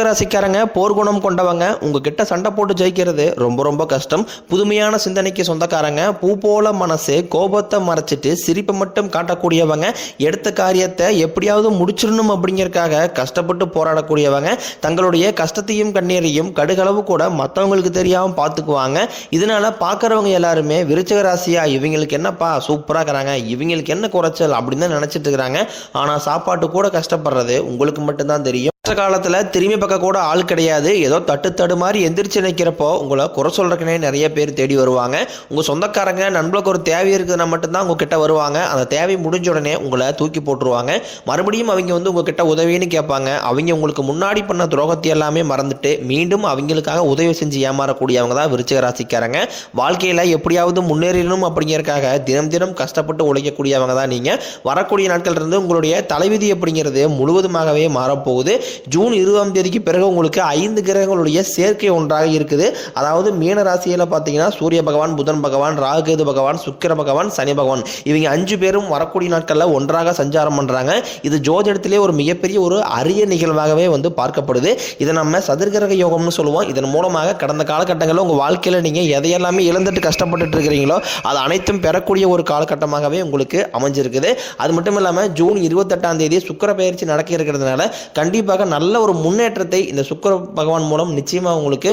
ராசிக்காரங்க போர்க்குணம் கொண்டவங்க உங்ககிட்ட சண்டை போட்டு ஜெயிக்கிறது ரொம்ப ரொம்ப கஷ்டம். புதுமையான சிந்தனைக்கு சொந்தக்காரங்க பூ போல மனசு கோபத்தை மறைச்சிட்டு சிரிப்பை மட்டும் காட்டக்கூடியவங்க எடுத்த காரியத்தை எப்படியாவது முடிச்சிடணும் அப்படிங்கிறக்காக கஷ்டப்பட்டு போராடக்கூடியவங்க தங்களுடைய கஷ்டத்தையும் கண்ணீரையும் கடுகளவு கூட மற்றவங்களுக்கு தெரியாமல் பார்த்துக்குவாங்க இதனால பார்க்குறவங்க எல்லாருமே விருச்சக ராசியா இவங்களுக்கு என்னப்பா சூப்பராக இருக்கிறாங்க இவங்களுக்கு என்ன குறைச்சல் அப்படின்னு தான் நினச்சிட்டு இருக்கிறாங்க. ஆனால் சாப்பாட்டு கூட கஷ்டப்படுறது உங்களுக்கு மட்டும்தான் தெரியும். கஷ்ட காலத்தில் திரும்பி பார்க்க கூட ஆள் கிடையாது. ஏதோ தட்டு தடு மாதிரி எந்திரிச்சு நிற்கிறப்போ உங்களை குறை சொல்கிறக்குனே நிறைய பேர் தேடி வருவாங்க. உங்கள் சொந்தக்காரங்க நண்பர்களுக்கு ஒரு தேவை இருக்குதுன்னா மட்டும்தான் உங்ககிட்ட வருவாங்க. அந்த தேவை முடிஞ்ச உடனே உங்களை தூக்கி போட்டுருவாங்க. மறுபடியும் அவங்க வந்து உங்ககிட்ட உதவின்னு கேட்பாங்க. அவங்க உங்களுக்கு முன்னாடி பண்ண துரோகத்தை எல்லாமே மறந்துட்டு மீண்டும் அவங்களுக்காக உதவி செஞ்சு ஏமாறக்கூடியவங்க தான் விருச்சிக ராசிக்காரங்க. வாழ்க்கையில் எப்படியாவது முன்னேறணும் அப்படிங்கிறதுக்காக தினம் தினம் கஷ்டப்பட்டு உழைக்கக்கூடியவங்க தான் நீங்கள் வரக்கூடிய நாட்கள் இருந்து உங்களுடைய தலைவிதி அப்படிங்கிறது முழுவதுமாகவே மாறப்போகுது. ஜூன் இருபதாம் தேதிக்கு பிறகு உங்களுக்கு ஐந்து கிரகங்களுடைய சேர்க்கை ஒன்றாக இருக்குது. அதாவது மீன ராசியில் பார்த்தீங்கன்னா சூரிய பகவான் புதன் பகவான் ராகுகேது பகவான் சுக்கிர பகவான் சனி பகவான். இவங்க அஞ்சு பேரும் வரக்கூடிய நாட்களில் ஒன்றாக சஞ்சாரம் பண்ணுறாங்க இது ஜோதிடத்திலே ஒரு மிகப்பெரிய ஒரு அரிய நிகழ்வாகவே வந்து பார்க்கப்படுது. இதை நம்ம சதுர்கிரக யோகம்னு சொல்லுவோம். இதன் மூலமாக கடந்த காலகட்டங்களில் உங்கள் வாழ்க்கையில் நீங்கள் எதையெல்லாமே இழந்துட்டு கஷ்டப்பட்டுட்டு இருக்கிறீங்களோ அது அனைத்தும் பெறக்கூடிய ஒரு காலகட்டமாகவே உங்களுக்கு அமைஞ்சிருக்குது. அது மட்டும் இல்லாமல் ஜூன் இருபத்தெட்டாம் தேதி சுக்கிர பயிற்சி நடக்க இருக்கிறதுனால கண்டிப்பாக நல்ல ஒரு முன்னேற்றத்தை இந்த சுக்கிர பகவான் மூலம் நிச்சயமாக உங்களுக்கு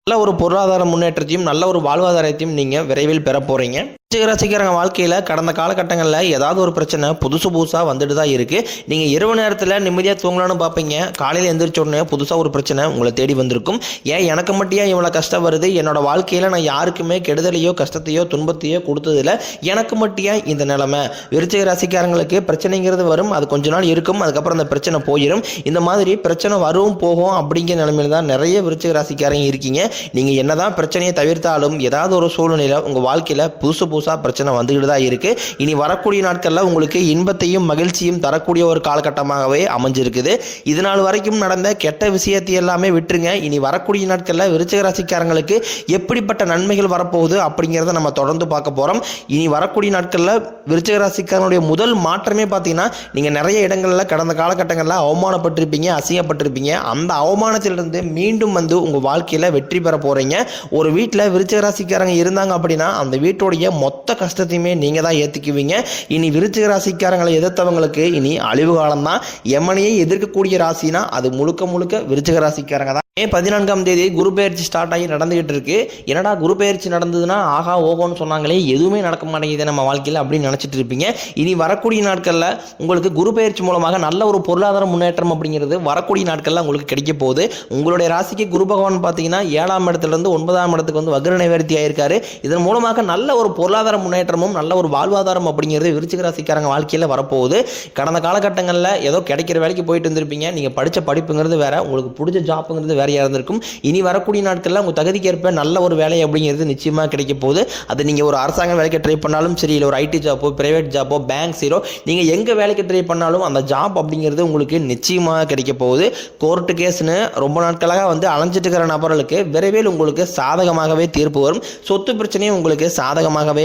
நல்ல ஒரு பொருளாதார முன்னேற்றத்தையும் நல்ல ஒரு வாழ்வாதாரத்தையும் நீங்கள் விரைவில் பெற போகிறீங்க ராசிக்காரங்க வாழ்க்கையில் கடந்த காலகட்டங்களில் ஏதாவது ஒரு பிரச்சனை புதுசு புதுசாக வந்துட்டு தான் இருக்குது நீங்கள் இரவு நேரத்தில் நிம்மதியாக தூங்கலாம்னு பார்ப்பீங்க. காலையில் எந்திரிச்ச உடனே புதுசாக ஒரு பிரச்சனை உங்களை தேடி வந்திருக்கும். ஏன் எனக்கு மட்டும் ஏன் இவ்வளோ கஷ்டம் வருது? என்னோட வாழ்க்கையில் நான் யாருக்குமே கெடுதலையோ கஷ்டத்தையோ துன்பத்தையோ கொடுத்ததில்ல. எனக்கு மட்டும் ஏன் இந்த நிலமை? விருச்சிக ராசிக்காரங்களுக்கு பிரச்சனைங்கிறது வரும். அது கொஞ்ச நாள் இருக்கும். அதுக்கப்புறம் அந்த பிரச்சனை போயிடும் இந்த மாதிரி பிரச்சனை வரும் போகும் அப்படிங்கிற நிலமையில தான் நிறைய விருச்சிக ராசிக்காரங்க இருக்கீங்க. நீங்கள் என்னதான் பிரச்சனையை தவிர்த்தாலும் ஏதாவது ஒரு சூழ்நிலையில் உங்கள் வாழ்க்கையில் புதுசு புதுசாக பிரச்சனை வந்துக்கிட்டு தான் இருக்குது இனி வரக்கூடிய நாட்களில் உங்களுக்கு இன்பத்தையும் மகிழ்ச்சியும் தரக்கூடிய ஒரு காலகட்டமாகவே அமைஞ்சிருக்குது. இது நாள் வரைக்கும் நடந்த கெட்ட விஷயத்தை எல்லாமே விட்டுருங்க. இனி வரக்கூடிய நாட்களில் விருச்சிக ராசிக்காரங்களுக்கு எப்படிப்பட்ட நன்மைகள் வரப்போகுது அப்படிங்கிறத நம்ம தொடர்ந்து பார்க்க போகிறோம் இனி வரக்கூடிய நாட்களில் விருச்சிக ராசிக்காரனுடைய முதல் மாற்றமே பார்த்தீங்கன்னா நீங்கள் நிறைய இடங்களில் கடந்த காலகட்டங்களில் அவமானப்பட்டிருப்பீங்க அசிங்கப்பட்டிருப்பீங்க. அந்த அவமானத்திலிருந்து மீண்டும் வந்து உங்கள் வாழ்க்கையில் வெற்றி பெற போகிறீங்க ஒரு வீட்டில் விருச்சிக ராசிக்காரங்க இருந்தாங்க அப்படின்னா அந்த வீட்டுடைய மொத்த கஷ்டத்தையுமே நீங்கள் தான் ஏற்றுக்குவீங்க இனி விருச்சிக ராசிக்காரங்களை எதிர்த்தவங்களுக்கு இனி அழிவு காலம் தான் எமனையை எதிர்க்கக்கூடிய ராசினா அது முழுக்க முழுக்க விருச்சிக ராசிக்காரங்க தான். மே பதினான்காம் தேதி குரு பயிற்சி ஸ்டார்ட் ஆகி நடந்துகிட்டு இருக்கு. என்னடா குரு பயிற்சி நடந்ததுன்னா ஆகா ஓகோன்னு சொன்னாங்களே எதுவுமே நடக்க மாட்டேங்குது நம்ம வாழ்க்கையில் அப்படின்னு நினச்சிட்டு இருப்பீங்க. இனி வரக்கூடிய நாட்களில் உங்களுக்கு குரு பயிற்சி மூலமாக நல்ல ஒரு பொருளாதார முன்னேற்றம் அப்படிங்கிறது வரக்கூடிய நாட்களில் உங்களுக்கு கிடைக்க போகுது. உங்களுடைய ராசிக்கு குரு பகவான் பார்த்தீங்கன்னா ஏழாம் இடத்துலேருந்து ஒன்பதாம் இடத்துக்கு வந்து வக்ர நிவர்த்தி ஆயிருக்காரு இதன் மூலமாக நல்ல ஒரு பொருளாதார முன்னேற்றமும் நல்ல ஒரு வாழ்வாதாரம் அப்படிங்கிறது விருச்சிக ராசிக்காரங்க வாழ்க்கையில் வரப்போகுது. கடந்த காலகட்டங்களில் ஏதோ கிடைக்கிற வேலைக்கு போயிட்டு இருந்திருப்பீங்க நீங்கள் படித்த படிப்புங்கிறது வேற உங்களுக்கு பிடிச்ச ஜாப்புங்கிறது வேறையாக இருந்திருக்கும். இனி வரக்கூடிய நாட்களில் உங்கள் தகுதிக்கேற்ப நல்ல ஒரு வேலை அப்படிங்கிறது நிச்சயமாக கிடைக்க போகுது. அது நீங்கள் ஒரு அரசாங்க வேலைக்கு ட்ரை பண்ணாலும் சரி இல்லை ஒரு ஐடி ஜாப்போ பிரைவேட் ஜாப்போ பேங்க் சீரோ நீங்கள் எங்கே வேலைக்கு ட்ரை பண்ணாலும் அந்த ஜாப் அப்படிங்கிறது உங்களுக்கு நிச்சயமாக கிடைக்க போகுது. கோர்ட்டு கேஸ்னு ரொம்ப நாட்களாக வந்து அலைஞ்சிட்டு இருக்கிற நபர்களுக்கு விரைவில் உங்களுக்கு சாதகமாகவே தீர்ப்பு வரும். சொத்து பிரச்சனையும் உங்களுக்கு சாதகமாகவே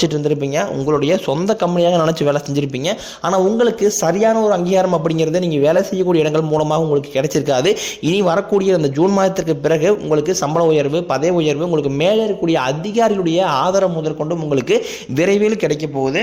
உழைச்சிட்டு இருந்திருப்பீங்க உங்களுடைய சொந்த கம்பெனியாக நினச்சி வேலை செஞ்சுருப்பீங்க. ஆனால் உங்களுக்கு சரியான ஒரு அங்கீகாரம் அப்படிங்கிறது நீங்கள் வேலை செய்யக்கூடிய இடங்கள் மூலமாக உங்களுக்கு கிடைச்சிருக்காது. இனி வரக்கூடிய அந்த ஜூன் மாதத்திற்கு பிறகு உங்களுக்கு சம்பள உயர்வு பதவி உயர்வு உங்களுக்கு மேலே இருக்கக்கூடிய அதிகாரிகளுடைய ஆதரவு முதற்கொண்டும் உங்களுக்கு விரைவில் கிடைக்க போகுது.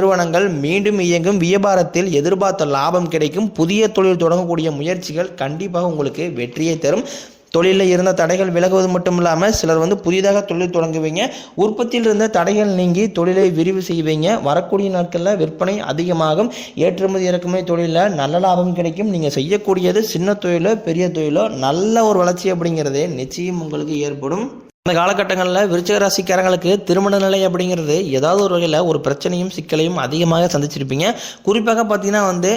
நிறுவனங்கள் மீண்டும் இயங்கும் வியாபாரத்தில் எதிர்பார்த்த லாபம் கிடைக்கும். புதிய தொழில் தொடங்கக்கூடிய முயற்சிகள் கண்டிப்பாக உங்களுக்கு வெற்றியை தரும். தொழிலில் இருந்த தடைகள் விலகுவது மட்டும் இல்லாமல் சிலர் வந்து புதிதாக தொழில் தொடங்குவீங்க. உற்பத்தியில் இருந்த தடைகள் நீங்கி தொழிலை விரிவு செய்வீங்க. வரக்கூடிய நாட்களில் விற்பனை அதிகமாகும். ஏற்றுமதி இறக்குமதி தொழிலில் நல்ல லாபம் கிடைக்கும். நீங்கள் செய்யக்கூடியது சின்ன தொழிலோ பெரிய தொழிலோ நல்ல ஒரு வளர்ச்சி அப்படிங்கிறதே நிச்சயம் உங்களுக்கு ஏற்படும். இந்த காலகட்டங்களில் விருச்சிக ராசிக்காரங்களுக்கு திருமண நிலை அப்படிங்கிறது ஏதாவது ஒரு வகையில் ஒரு பிரச்சனையும் சிக்கலையும் அதிகமாக சந்திச்சிருப்பீங்க. குறிப்பாக பார்த்தீங்கன்னா வந்து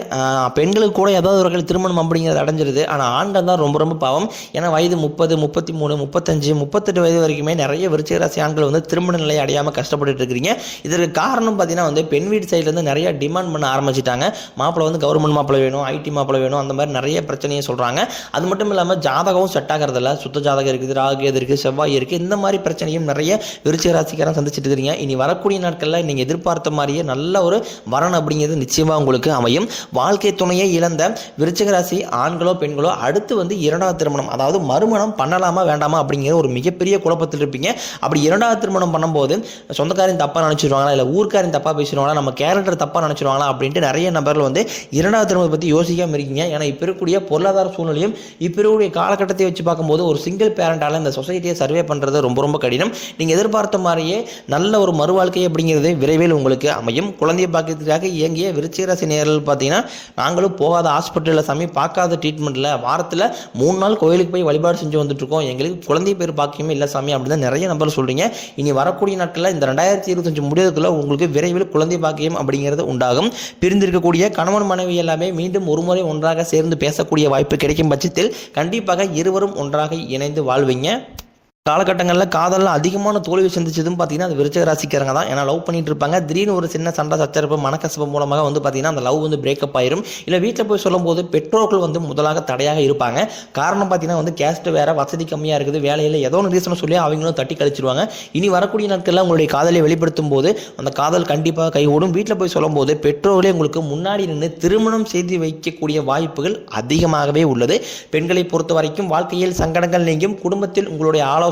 பெண்களுக்கு கூட ஏதாவது ஒரு வகையில் திருமணம் அப்படிங்கிறது அடைஞ்சிருது. ஆனால் ஆண்கள் தான் ரொம்ப ரொம்ப பாவம். ஏன்னா வயது முப்பது முப்பத்தி மூணு முப்பத்தஞ்சு முப்பத்தெட்டு வயது வரைக்குமே நிறைய விருச்சிக ராசி ஆண்கள் வந்து திருமண நிலை அடையாமல் கஷ்டப்பட்டுட்டு இருக்கிறீங்க. இதற்கு காரணம் பார்த்தீங்கன்னா வந்து பெண் வீட்டு சைட்லேருந்து நிறைய டிமாண்ட் பண்ண ஆரம்பிச்சிட்டாங்க. மாப்பிள்ளை வந்து கவர்மெண்ட் மாப்பிள்ளை வேணும் ஐடி மாப்பிள்ளை வேணும் அந்த மாதிரி நிறைய பிரச்சனையை சொல்கிறாங்க அது மட்டும் இல்லாமல் ஜாதகமும் செட் ஆகிறதில்ல. சுத்த ஜாதகம் இருக்குது ராகு எது இருக்குது செவ்வாய் இருக்குது இந்த மாதிரி பிரச்சனையும் நிறைய விருச்சிக ராசிக்காரன் சந்திச்சுட்டு இருக்கிறீங்க. இனி வரக்கூடிய நாட்களில் நீங்கள் எதிர்பார்த்த மாதிரியே நல்ல ஒரு வரன் அப்படிங்கிறது நிச்சயமாக உங்களுக்கு அமையும். வாழ்க்கை துணையை இழந்த விருச்சிக ராசி ஆண்களோ பெண்களோ அடுத்து வந்து இரண்டாவது திருமணம் அதாவது மறுமணம் பண்ணலாமா வேண்டாமா அப்படிங்கிற ஒரு மிகப்பெரிய குழப்பத்தில் இருப்பீங்க. அப்படி இரண்டாவது திருமணம் பண்ணும்போது சொந்தக்காரன் தப்பாக நினச்சிருவாங்களா இல்லை ஊர்க்காரன் தப்பாக பேசிடுவாங்களா நம்ம கேரக்டர் தப்பாக நினச்சிருவாங்களா அப்படின்ட்டு நிறைய நபர்கள் வந்து இரண்டாவது திருமணத்தை பற்றி யோசிக்காமல் இருக்கீங்க. ஏன்னா இப்போ இருக்கக்கூடிய பொருளாதார சூழ்நிலையும் இப்போ இருக்கக்கூடிய காலகட்டத்தை வச்சு பார்க்கும்போது ஒரு சிங்கிள் பேரண்டால் இந்த சொசைட்டியை சர்வே பண்ணுறது ரொம்ப ரொம்ப கடினம். நீங்கள் எதிர்பார்த்த மாதிரியே நல்ல ஒரு மறுவாழ்க்கை அப்படிங்கிறது விரைவில் உங்களுக்கு அமையும். குழந்தைய பாக்கியத்துக்காக இயங்கிய விருச்சிகராசி நேரில் பார்த்தீங்கன்னா நாங்களும் போகாத ஹாஸ்பிட்டலில் சாமி பார்க்காத ட்ரீட்மெண்ட்டில் வாரத்தில் மூணு நாள் கோயிலுக்கு போய் வழிபாடு செஞ்சு வந்துட்டுருக்கோம். எங்களுக்கு குழந்தை பேர் பாக்கியமே இல்லை சாமி அப்படின்னு தான் நிறைய நபர் சொல்கிறீங்க இனி வரக்கூடிய நாட்களில் இந்த ரெண்டாயிரத்தி இருபத்தஞ்சு முடியறதுக்குள்ள உங்களுக்கு விரைவில் குழந்தை பாக்கியம் அப்படிங்கிறது உண்டாகும். பிரிந்திருக்கக்கூடிய கணவன் மனைவி எல்லாமே மீண்டும் ஒருமுறை ஒன்றாக சேர்ந்து பேசக்கூடிய வாய்ப்பு கிடைக்கும் பட்சத்தில் கண்டிப்பாக இருவரும் ஒன்றாக இணைந்து வாழ்வீங்க. காலகட்டங்களில் காதலில் அதிகமான தோல்வி சந்திச்சதும் பார்த்தீங்கன்னா அது விருச்சக ராசிக்காரங்க தான். ஏன்னா லவ் பண்ணிட்டு இருப்பாங்க. திடீர்னு ஒரு சின்ன சண்டை சச்சரப்பு மனக்கசப்பு மூலமாக வந்து பார்த்தீங்கன்னா அந்த லவ் வந்து பிரேக்கப் ஆயிரும். இல்லை வீட்டில் போய் சொல்லும்போது பெற்றோர்கள் வந்து முதலாக தடையாக இருப்பாங்க. காரணம் பார்த்தீங்கன்னா வந்து கேஸ்ட் வேற வசதி கம்மியாக இருக்குது. வேலையில் ஏதோ ஒன்று ரீசன் சொல்லி அவங்களும் தட்டி கழிச்சிருவாங்க. இனி வரக்கூடிய நாட்களில் உங்களுடைய காதலை வெளிப்படுத்தும் போது அந்த காதல் கண்டிப்பாக கைகூடும். வீட்டில் போய் சொல்லும்போது பெற்றோர்களே உங்களுக்கு முன்னாடி நின்று திருமணம் செய்து வைக்கக்கூடிய வாய்ப்புகள் அதிகமாகவே உள்ளது. பெண்களை பொறுத்த வரைக்கும் வாழ்க்கையில் சங்கடங்கள் நீங்கும். குடும்பத்தில் உங்களுடைய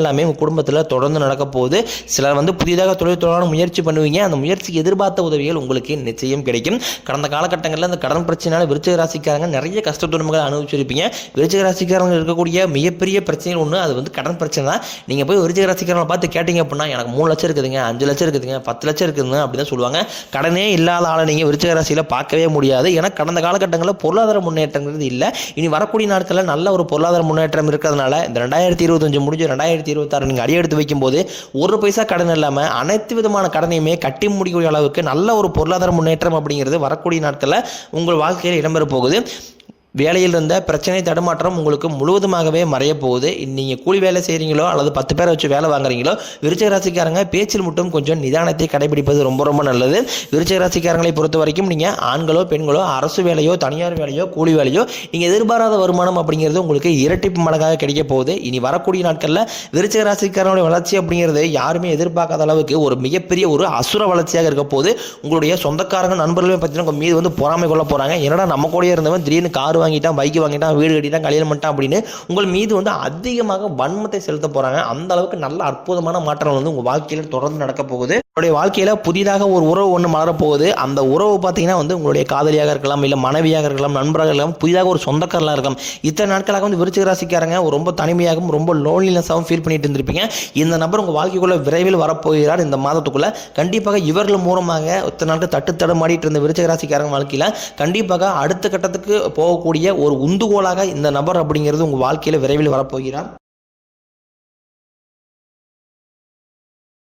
எல்லாமே உங்கள் குடும்பத்தில் தொடர்ந்து நடக்க போகுது. சிலர் வந்து புதிதாக தொழில் தொடரான முயற்சி பண்ணுவீங்க. அந்த முயற்சிக்கு எதிர்பார்த்த உதவிகள் உங்களுக்கு நிச்சயம் கிடைக்கும். கடந்த காலகட்டங்களில் அந்த கடன் பிரச்சனையால் விருச்சிக ராசிக்காரங்க நிறைய கஷ்ட துன்பங்களை அனுபவிச்சிருப்பீங்க. விருச்சிக ராசிக்காரங்க இருக்கக்கூடிய மிகப்பெரிய பிரச்சனைகள் ஒன்று அது வந்து கடன் பிரச்சனை தான். நீங்கள் போய் விருச்சிக ராசிக்காரங்களை பார்த்து கேட்டிங்க அப்படின்னா எனக்கு மூணு லட்சம் இருக்குதுங்க அஞ்சு லட்சம் இருக்குதுங்க பத்து லட்சம் இருக்குதுங்க அப்படி தான் சொல்லுவாங்க. கடனே இல்லாத ஆளை நீங்கள் விருச்சிக ராசியில் பார்க்கவே முடியாது. ஏன்னா கடந்த காலகட்டங்களில் பொருளாதார முன்னேற்றங்கிறது இல்லை. இனி வரக்கூடிய நாட்களில் நல்ல ஒரு பொருளாதார முன்னேற்றம் இருக்கிறதுனால இந்த ரெண்டாயிரத்தி இருபத்தஞ்சு முடிஞ்சு ரெண்டாயிரத்தி இருபத்தாறு நீங்கள் அடியெடுத்து வைக்கும்போது ஒரு பைசா கடன் இல்லாமல் அனைத்து விதமான கடனையுமே கட்டி முடிக்கக்கூடிய அளவுக்கு நல்ல ஒரு பொருளாதார முன்னேற்றம் அப்படிங்கிறது வரக்கூடிய நாட்களில் உங்கள் வாழ்க்கையில் இடம்பெற போகுது. வேலையில் இருந்த பிரச்சனை தடுமாற்றம் உங்களுக்கு முழுவதுமாகவே மறைய போகுது நீங்கள் கூலி வேலை செய்கிறீங்களோ அல்லது பத்து பேரை வச்சு வேலை வாங்குறீங்களோ விருச்சிக ராசிக்காரங்க பேச்சில் மட்டும் கொஞ்சம் நிதானத்தை கடைபிடிப்பது ரொம்ப ரொம்ப நல்லது. விருச்சிக ராசிக்காரங்களை பொறுத்த வரைக்கும் நீங்கள் ஆண்களோ பெண்களோ அரசு வேலையோ தனியார் வேலையோ கூலி வேலையோ நீங்கள் எதிர்பாராத வருமானம் அப்படிங்கிறது உங்களுக்கு இரட்டிப்பு மடங்காக கிடைக்க போகுது. இனி வரக்கூடிய நாட்களில் விருச்சிக ராசிக்காரனுடைய வளர்ச்சி அப்படிங்கிறது யாருமே எதிர்பார்க்காத அளவுக்கு ஒரு மிகப்பெரிய ஒரு அசுர வளர்ச்சியாக இருக்க போது உங்களுடைய சொந்தக்காரங்க நண்பர்களுமே பார்த்தீங்கன்னா உங்கள் மீது வந்து பொறாமை கொள்ள போகிறாங்க என்னடா நம்ம கூடயே இருந்தவன் திடீர்னு கார் வாங்கிட்டான் பைக் வாங்கிட்டான் வீடு கட்டிட்டான் கல்யாணம் பண்ணிட்டான் அப்படின்னு உங்கள் மீது வந்து அதிகமாக வன்மத்தை செலுத்த போகிறாங்க அந்த அளவுக்கு நல்ல அற்புதமான மாற்றங்கள் வந்து உங்கள் வாழ்க்கையில் தொடர்ந்து நடக்க போகுது. உங்களுடைய வாழ்க்கையில் புதிதாக ஒரு உறவு ஒன்று மலரப்போகுது. அந்த உறவு பார்த்தீங்கன்னா வந்து உங்களுடைய காதலியாக இருக்கலாம் இல்லை மனைவியாக இருக்கலாம் நண்பராக இருக்கலாம் புதிதாக ஒரு சொந்தக்காரலாம் இருக்கலாம். இத்தனை நாட்களாக வந்து விருச்சிக ராசிக்காரங்க ரொம்ப தனிமையாகவும் ரொம்ப லோன்லினஸாகவும் ஃபீல் பண்ணிட்டு இருந்திருப்பீங்க. இந்த நபர் உங்கள் வாழ்க்கைக்குள்ளே விரைவில் வரப்போகிறார் இந்த மாதத்துக்குள்ளே. கண்டிப்பாக இவர்கள் மூலமாக இத்தனை நாட்கள் தட்டு தடமாடிட்டு இருந்த விருச்சிக ராசிக்காரங்க வாழ்க்கையில் கண்டிப்பாக அடுத்த கட்டத்துக்கு போகக்கூடிய ஒரு உந்துகோலாக இந்த நபர் அப்படிங்கிறது உங்கள் வாழ்க்கையில் விரைவில் வரப்போகிறார்.